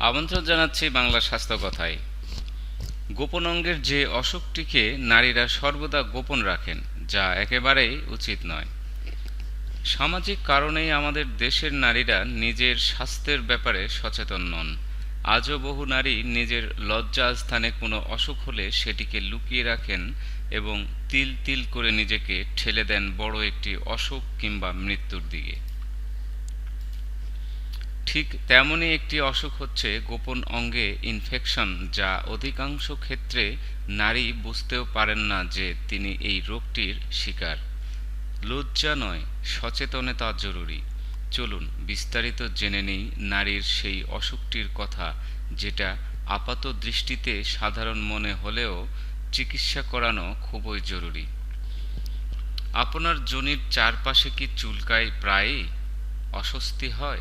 আমন্ত্রণ জানাচ্ছি বাংলা স্বাস্থ্য কথায়। গোপন অঙ্গের যে অসুখটিকে নারীরা সর্বদা গোপন রাখেন, যা একেবারেই উচিত নয়। সামাজিক কারণেই আমাদের দেশের নারীরা নিজের স্বাস্থ্যের ব্যাপারে সচেতন নন। আজও বহু নারী নিজের লজ্জা স্থানে কোনো অসুখ হলে সেটিকে লুকিয়ে রাখেন এবং তিল তিল করে নিজেকে ঠেলে দেন বড় একটি অসুখ কিংবা মৃত্যুর দিকে। ঠিক তেমনই একটি অসুখ হচ্ছে গোপন অঙ্গে ইনফেকশন যা অধিকাংশ ক্ষেত্রে নারী বুঝতেও পারেন না যে তিনি এই রোগটির শিকার। লজ্জা নয়, সচেতনতা জরুরি। চলুন বিস্তারিত জেনে নেই নারীর সেই অসুখটির কথা, যেটা আপাত দৃষ্টিতে সাধারণ মনে হলেও চিকিৎসা করানো খুবই জরুরি। আপনার জনির চারপাশে কি চুলকায় প্রায়ই? অস্বস্তি হয়?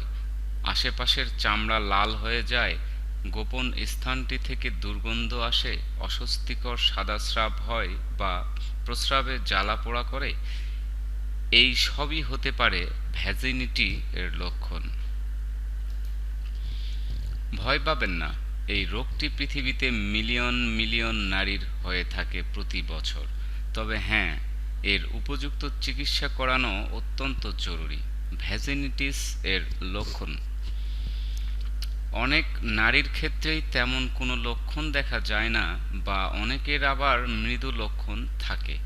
আশেপাশের চামড়া লাল হয়ে যায়, গোপন স্থানটি থেকে দুর্গন্ধ আসে, অস্বস্তিকর সাদা স্রাব হয় বা প্রস্রাবে জ্বালা পোড়া করে। এই সবই হতে পারে ভ্যাজিনিটি এর লক্ষণ। ভয় পাবেন না, এই রোগটি পৃথিবীতে মিলিয়ন মিলিয়ন নারীর হয়ে থাকে প্রতি বছর। তবে হ্যাঁ এর উপযুক্ত চিকিৎসা করানো অত্যন্ত জরুরি। ভ্যাজিনিটিস এর লক্ষণ অনেক নারীর ক্ষেত্রেই তেমন কোনো লক্ষণ দেখা যায় না বা অনেকের আবার মৃদু লক্ষণ থাকে।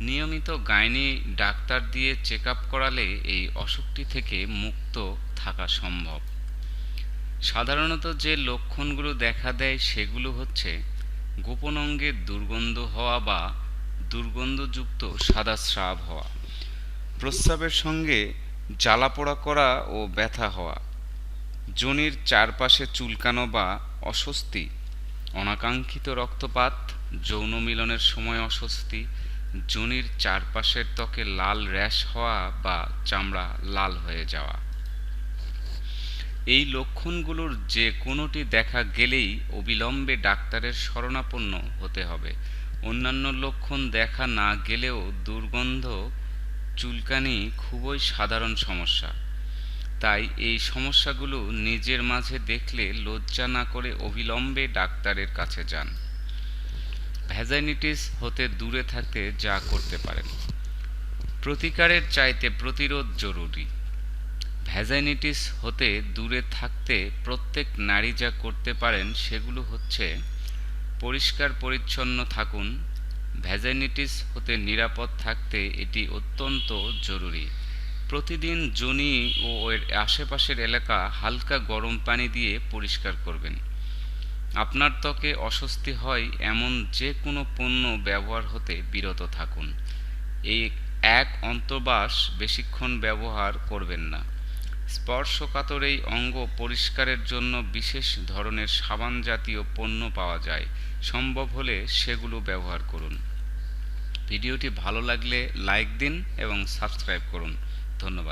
নিয়মিত গাইনি ডাক্তার দিয়ে চেক করালে এই অসুখটি থেকে মুক্ত থাকা সম্ভব। সাধারণত যে লক্ষণগুলো দেখা দেয় সেগুলো হচ্ছে গোপন অঙ্গে দুর্গন্ধ হওয়া বা দুর্গন্ধযুক্ত সাদা স্রাব হওয়া, প্রস্রাবের সঙ্গে জ্বালাপোড়া করা ও ব্যথা হওয়া যোনির চারপাশে চুলকানো বা অস্বস্তি, অনাকাঙ্ক্ষিত রক্তপাত, যৌন মিলনের সময় অস্বস্তি যোনির চারপাশের ত্বকে লাল র্যাশ হওয়া বা চামড়া লাল হয়ে যাওয়া। এই লক্ষণগুলোর যে কোনোটি দেখা গেলেই অবিলম্বে ডাক্তারের শরণাপন্ন হতে হবে। অন্যান্য লক্ষণ দেখা না গেলেও দুর্গন্ধ, চুলকানি খুবই সাধারণ সমস্যা। তাই এই সমস্যাগুলো নিজের মাঝে দেখলে লজ্জা না করে অবিলম্বে ডাক্তারের কাছে যান। ভ্যাজাইনিটিস হতে দূরে থাকতে যা করতে পারেন। প্রতিকারের চাইতে প্রতিরোধ জরুরি। ভ্যাজাইনিটিস হতে দূরে থাকতে প্রত্যেক নারী যা করতে পারেন সেগুলো হচ্ছে পরিষ্কার পরিচ্ছন্ন থাকুন। ভ্যাজাইনিটিস হতে নিরাপদ থাকতে এটি অত্যন্ত জরুরি। প্রতিদিন জনি ও এর আশেপাশের এলাকা হালকা গরম পানি দিয়ে পরিষ্কার করবেন। আপনার ত্বকে অস্বস্তি হয় এমন যে কোনো পণ্য ব্যবহার হতে বিরত থাকুন। এই এক অন্তর্বাস বেশিক্ষণ ব্যবহার করবেন না। স্পর্শকাতর এই অঙ্গ পরিষ্কারের জন্য বিশেষ ধরনের সাবান জাতীয় পণ্য পাওয়া যায়। সম্ভব হলে সেগুলো ব্যবহার করুন। ভিডিওটি ভালো লাগলে লাইক দিন এবং সাবস্ক্রাইব করুন। ধন্যবাদ